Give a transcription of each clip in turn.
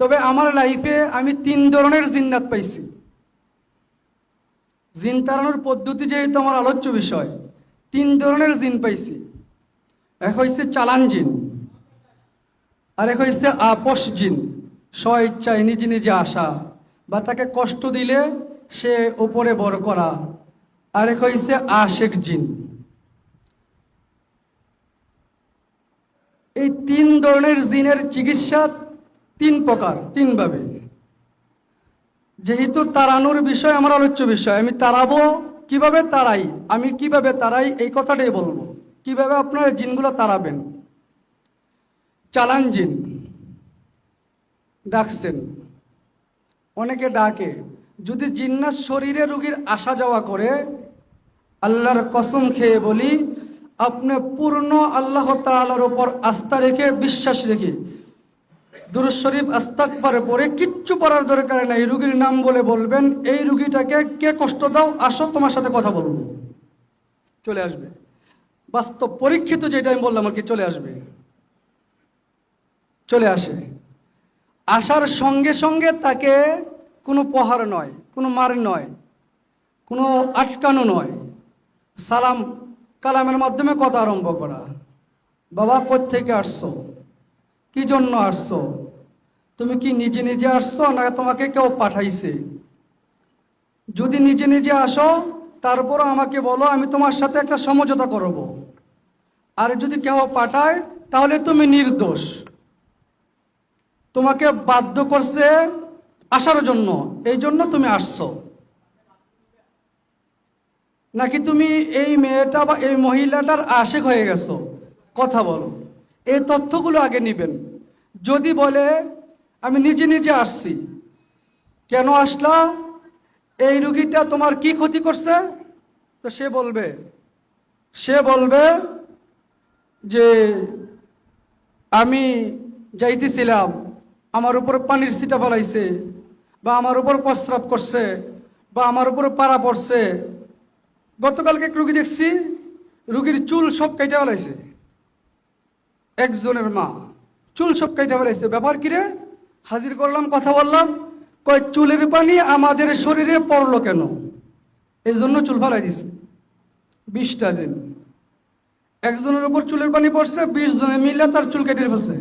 তবে আমার লাইফে আমি তিন ধরনের জিন্নাত পাইছি। জিন তাড়ানোর পদ্ধতি যেহেতু আমার আলোচ্য বিষয়, তিন ধরনের জিন পাইছি। এক হয়েছে চালান জিন, আর এক হয়েছে আপস জিন। স্ব ইচ্ছায় নিজে নিজে আসা বা তাকে কষ্ট দিলে সে ওপরে বড় করা। আর এক হয়েছে আশেক জিন। এই তিন ধরনের জিনের চিকিৎসা তিন প্রকার, তিনভাবে। যেহেতু তাড়ানোর বিষয় আমার আলোচ্য বিষয়, আমি তাড়াবো, কীভাবে তাড়াই, আমি কীভাবে তাড়াই, এই কথাটাই বলব। কীভাবে আপনারা জিনগুলো তাড়াবেন? চালান জিন। ডাকছেন। অনেকে ডাকে, যদি জিন্নাত শরীরে রুগীর আসা যাওয়া করে, আল্লাহর কসম খেয়ে বলি, আপনি পূর্ণ আল্লাহ তাআলার ওপর আস্থা রেখে বিশ্বাস রেখে দুরুদ শরীফ আস্তাকবারে পরে কিচ্ছু পড়ার দরকার নাই, রুগীর নাম বলে বলবেন, এই রুগীটাকে কে কষ্ট দাও, আসো তোমার সাথে কথা বলব। চলে আসবে। বাস্তব পরীক্ষিত যেটা আমি বললাম আর কি, চলে আসবে। চলে আসে। আসার সঙ্গে সঙ্গে তাকে কোনো পহার নয়, কোনো মার নয়, কোনো আটকানো নয়। সালাম, কালামের মাধ্যমে কথা আরম্ভ করা। বাবা থেকে আসছো? কি জন্য আসছো? তুমি কি নিজে নিজে আসছো না তোমাকে কেউ পাঠাইছে? যদি নিজে নিজে আসো, তারপরও আমাকে বলো, আমি তোমার সাথে একটা সমঝোতা করব। আর যদি কেউ পাঠায়, তাহলে তুমি নির্দোষ। তোমাকে বাধ্য করছে আসার জন্য, এই জন্য তুমি আসছো। নাকি তুমি এই মেয়েটা বা এই মহিলাটার আশেক হয়ে গেছো? কথা বলো। এই তথ্যগুলো আগে নেবেন। যদি বলে, আমি নিজে নিজে আসছি। কেন আসলা? এই রুগীটা তোমার কি ক্ষতি করছে? তো সে বলবে সে বলবে যে, আমি যাইতেছিলাম, আমার উপর পানির ছিটা ফলাইছে, বা আমার উপর প্রস্রাব করছে, বা আমার উপর পাড়া পড়ছে। গতকালকে এক রুগী দেখছি, রুগীর চুল সব কেটে ফেলাইছে। একজনের মা। চুল সব কেটে ফেলাইছে ব্যাপার কিরে হাজির করলাম, কথা বললাম। কয়, চুলের পানি আমাদের শরীরে পড়ল কেন? এই জন্য চুল ফেলাই দিছে। বিশটা দিন। একজনের উপর চুলের পানি পড়ছে, বিশ জনে মিলে তার চুল কেটে ফেলছে।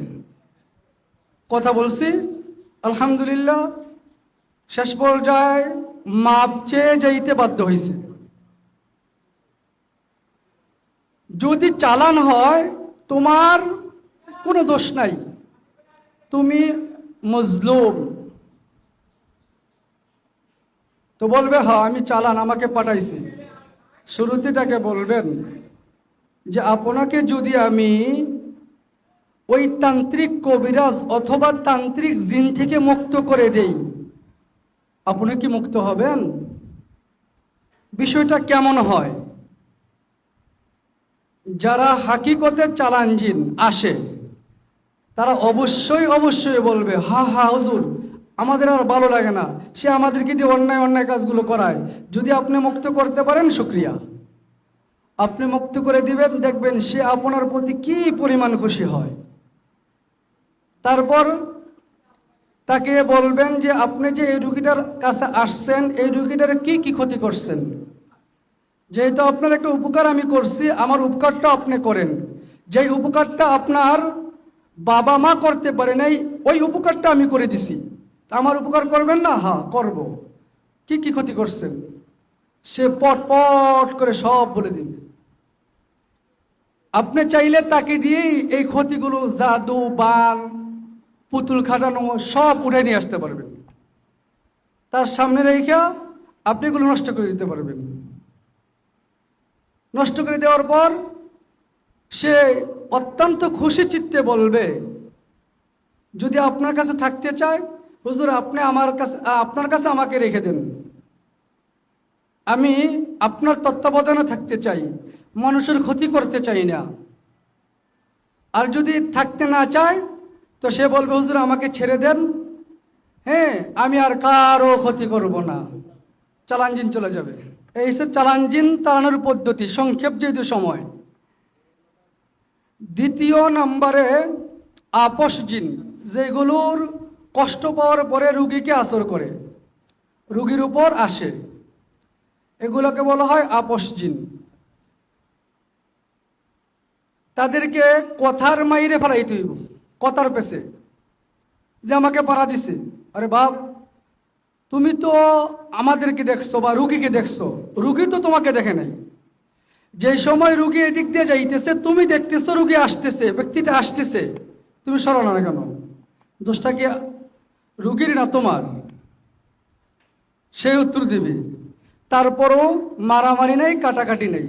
কথা বলছি, আলহামদুলিল্লাহ, শেষ পর্যায়ে মাপ চেয়ে যাইতে বাধ্য হয়েছে যদি চালান হয়, তোমার কোনো দোষ নাই। তুমি মজলুম। তো বলবে হ্যাঁ আমি চালান, আমাকে পাঠাইছি। শুরুতে তাকে বলবেন যে, আপনাকে যদি আমি ওই তান্ত্রিক কবিরাজ অথবা তান্ত্রিক জিন থেকে মুক্ত করে দেই, আপনি কি মুক্ত হবেন? বিষয়টা কেমন হয়? যারা হাকিকতের চালান জিন আসে তারা অবশ্যই অবশ্যই বলবে, হা হা, হুজুর, আমাদের আর ভালো লাগে না। সে আমাদেরকে দিয়ে অন্যায় অন্যায় কাজগুলো করায়। যদি আপনি মুক্ত করতে পারেন, শুক্রিয়া। আপনি মুক্ত করে দিবেন, দেখবেন সে আপনার প্রতি কি পরিমাণ খুশি হয়। তারপর তাকে বলবেন যে, আপনি যে এই রুগীটার কাছে আসছেন, এই রুগীটার কি কি ক্ষতি করছেন? যেহেতু আপনার একটা উপকার আমি করছি, আমার উপকারটা আপনি করেন। যেই উপকারটা আপনার বাবা মা করতে পারে নাই, ওই উপকারটা আমি করে দিছি। আমার উপকার করবেন না? হ্যাঁ করব। কি কি ক্ষতি করছেন? সে পট পট করে সব বলে দিবে। আপনি চাইলে তাকে দিয়েই এই ক্ষতিগুলো জাদু, বান, পুতুল খাটানো, সব উঠে নিয়ে আসতে পারবেন। তার সামনে রেখে আপনি এগুলো নষ্ট করে দিতে পারবেন। নষ্ট করে দেওয়ার পর সে অত্যন্ত খুশি চিত্তে বলবে, যদি আপনার কাছে থাকতে চায়, হুজুর, আপনি আমার কাছে আপনার কাছে আমাকে রেখে দেন। আমি আপনার তত্ত্বাবধানে থাকতে চাই, মানুষের ক্ষতি করতে চাই না। আর যদি থাকতে না চায়, তো সে বলবে, হুজুর, আমাকে ছেড়ে দেন। হ্যাঁ আমি আর কারও ক্ষতি করব না। চালানজিন চলে যাবে। এই সব চালানজিন তাড়ানোর পদ্ধতি, সংক্ষেপ যেহেতু সময়। দ্বিতীয় নম্বরে আপস জিন, যেগুলোর কষ্ট পাওয়ার পরে রুগীকে আসর করে, রুগীর উপর আসে। এগুলোকে বলা হয় আপস জিন। তাদেরকে কথার মাইরে ফেলাইতে হইব, কথার পেছে, যে আমাকে পাড়া দিছে। আরে বাপ, তুমি তো আমাদেরকে দেখছ বা রুগীকে দেখছ, রুগী তো তোমাকে দেখে নাই। যে সময় রুগী এদিক দিয়ে যাইতেছে, তুমি দেখতেছো রুগী আসতেছে, ব্যক্তিটা আসতেছে। তুমি সরানো না কেন? দোষটা কি রুগীর না তোমার? সেই উত্তর দিবে। তারপরও মারামারি নেই, কাটাকাটি নেই।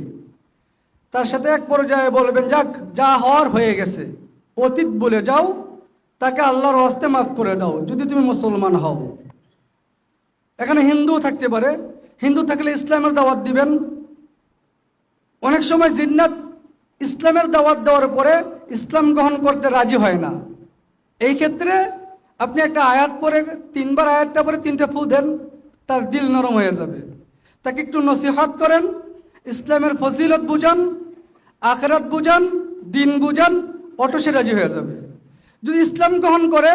তার সাথে এক পর্যায়ে বলবেন, যাক, যা হওয়ার হয়ে গেছে। অতীত বলে যাও, তাকে আল্লাহর হস্তে মাফ করে দাও, যদি তুমি মুসলমান হও। এখানে হিন্দু থাকতে পারে। হিন্দু থাকলে ইসলামের দাওয়াত দিবেন। অনেক সময় জিন্নাত ইসলামের দাওয়াত দেওয়ার পরে ইসলাম গ্রহণ করতে রাজি হয় না। এই ক্ষেত্রে আপনি একটা আয়াত পরে তিনবার আয়াতটা পরে তিনটা ফু দেন, তার দিল নরম হয়ে যাবে। তাকে একটু নসিহত করেন, ইসলামের ফজিলত বুঝান, আখরাত বুঝান, দিন বুঝান অটো সে রাজি হয়ে যাবে। যদি ইসলাম গ্রহণ করে,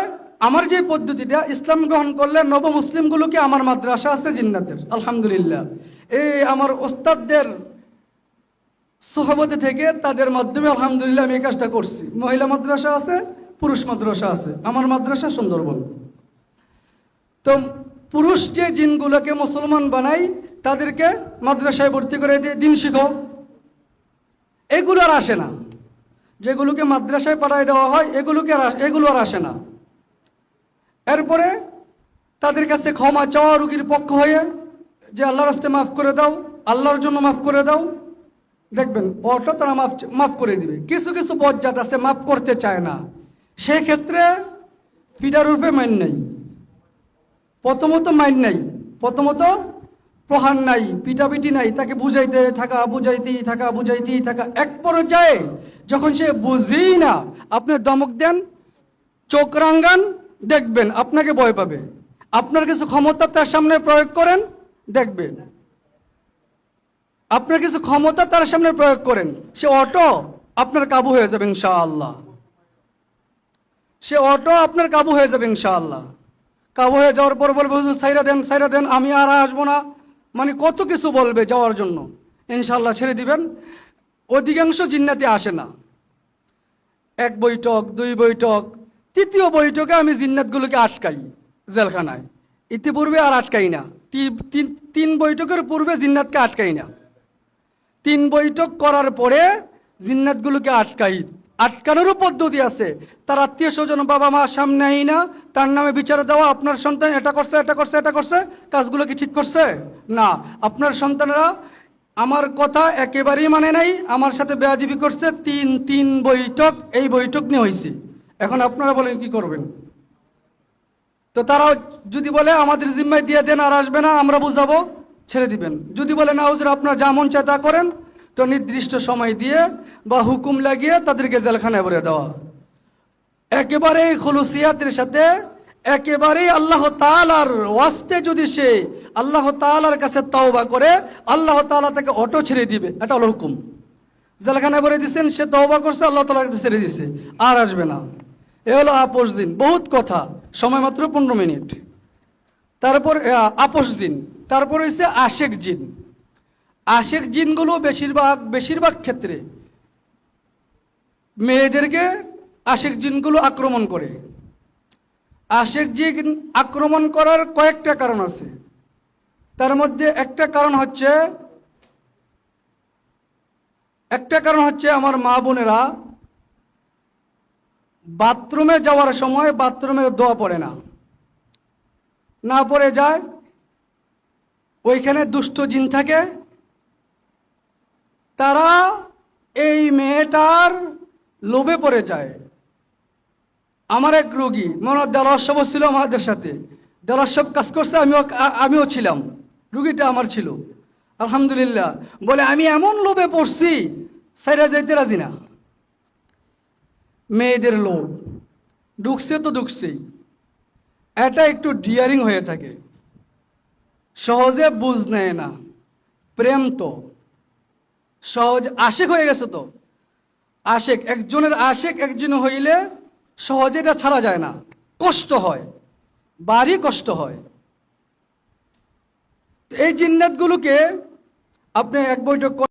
আমার যে পদ্ধতিটা, ইসলাম গ্রহণ করলে নব মুসলিমগুলোকে আমার মাদ্রাসা আছে জিন্নাতের, আলহামদুলিল্লাহ। এই আমার ওস্তাদদের সহবতে থেকে তাদের মাধ্যমে আলহামদুলিল্লাহ আমি এই কাজটা করছি। মহিলা মাদ্রাসা আছে, পুরুষ মাদ্রাসা আছে। আমার মাদ্রাসা সুন্দরবন। তো পুরুষ যে জিনগুলোকে মুসলমান বানাই, তাদেরকে মাদ্রাসায় ভর্তি করে দিয়ে দিন শিখো এগুলো আর আসে না। যেগুলোকে মাদ্রাসায় পাঠায় দেওয়া হয়, এগুলোকে এগুলো আর আসে না। এরপরে তাদের কাছে ক্ষমা চাওয়া রুগীর পক্ষ হয়ে যে আল্লাহর রাস্তে মাফ করে দাও, আল্লাহর জন্য মাফ করে দাও দেখবেন অটো তারা মাফ মাফ করে দিবে। কিছু কিছু বজ্জাত আছে, মাফ করতে চায় না। সেক্ষেত্রে ফিডার রূপে মাইন নাই। প্রথমত মাইন নাই। প্রথমত প্রহার নাই, পিটাপিটি নাই, তাকে বুঝাইতে থাকা, বুঝাইতেই থাকা বুঝাইতেই থাকা। এক পর্যায়ে যখন সে বুঝেই না, আপনি দমক দেন, চোখ রাঙ্গান দেখবেন আপনাকে ভয় পাবে। আপনার কিছু ক্ষমতা তার সামনে প্রয়োগ করেন, দেখবেন। আপনার কিছু ক্ষমতা তার সামনে প্রয়োগ করেন। সে অটো আপনার কাবু হয়ে যাবে, ইনশাআল্লাহ। সে অটো আপনার কাবু হয়ে যাবে, ইনশাআল্লাহ। কাবু হয়ে যাওয়ার পর বলবে, হুজুর সাইরা দেন সাইরা দেন, আমি আর আসব না। মানে কত কিছু বলবে যাওয়ার জন্য। ইনশাআল্লাহ ছেড়ে দিবেন। অধিকাংশ জিন্নাতে আসে না। এক বৈঠক, দুই বৈঠক, তৃতীয় বৈঠকে আমি জিন্নাতগুলোকে আটকাই জেলখানায়। ইতিপূর্বে আর আটকাই না। তিন বৈঠকের পূর্বে জিন্নাতকে আটকাই না। তিন বৈঠক করার পরে জিন্নাতগুলোকে আটকাই। আটকানোরও পদ্ধতি আছে। তার আত্মীয় স্বজন, বাবা মা সামনে আই না, তার নামে বিচারে দেওয়া, আপনার সন্তান এটা করছে এটা করছে এটা করছে, কাজগুলো কি ঠিক করছে? না। আপনার সন্তানেরা আমার কথা একেবারেই মানে নাই, আমার সাথে বেয়াদিবি করছে, তিন তিন বৈঠক, এই বৈঠক নিয়ে হয়েছে এখন আপনারা বলেন কি করবেন? তো তারা যদি বলে, আমাদের জিম্মায় দিয়ে দেন, আর আসবে না, আমরা বুঝাবো। ছেড়ে দিবেন। যদি বলে না হুজুর আপনার যা মন চায় তা করেন। তো নির্দিষ্ট সময় দিয়ে বা হুকুম লাগিয়ে তাদেরকে জেলখানায় ভরে দেওয়া। একেবারে খুলুসিয়াতের সাথে, একেবারেই আল্লাহ তালার ওয়াস্তে যদি সে আল্লাহ তালার কাছে তওবা করে, আল্লাহ তালা তাকে অটো ছেড়ে দিবে। এটা হলো হুকুম। জেলখানায় ভরে দিচ্ছেন সে তওবা করছে, আল্লাহ তালা ছেড়ে দিছে। আর আসবে না। এ হলো আপোষ দিন। বহুত কথা। সময় মাত্র পনেরো মিনিট। তারপর আপোষ জিন তারপর হচ্ছে আশেক জিন। আশেক জিনগুলো বেশিরভাগ বেশিরভাগ ক্ষেত্রে মেয়েদেরকে আশেক জিনগুলো আক্রমণ করে। আশেক জিন আক্রমণ করার কয়েকটা কারণ আছে। তার মধ্যে একটা কারণ হচ্ছে, একটা কারণ হচ্ছে আমার মা বোনেরা বাথরুমে যাওয়ার সময় বাথরুমের দোয়া পড়ে না। না পড়ে যায় ওইখানে দুষ্ট জিন থাকে, তারা এই মেয়েটার লোভে পড়ে যায়। আমার এক রোগী, মনে হয় দেলোৎসব ছিল আমাদের সাথে। দেলোৎসব কাজ করছে, আমিও আমিও ছিলাম। রুগীটা আমার ছিল। আলহামদুলিল্লাহ। বলে, আমি এমন লোভে পড়ছি, সাইরা যাইতে রাজি না। মেয়েদের লোভ। ঢুকছে তো ঢুকছেই। এটা একটু ডিয়ারিং হয়ে থাকে। সহজে বুঝ নেয় না। প্রেম তো। সহজ আশেক হয়ে গেছে তো। আশেক, একজনের আশেক একজন হইলে সহজে এটা ছাড়া যায় না। কষ্ট হয়। বাড়ি কষ্ট হয়। এই জিন্নাতগুলোকে আপনি এক বৈঠক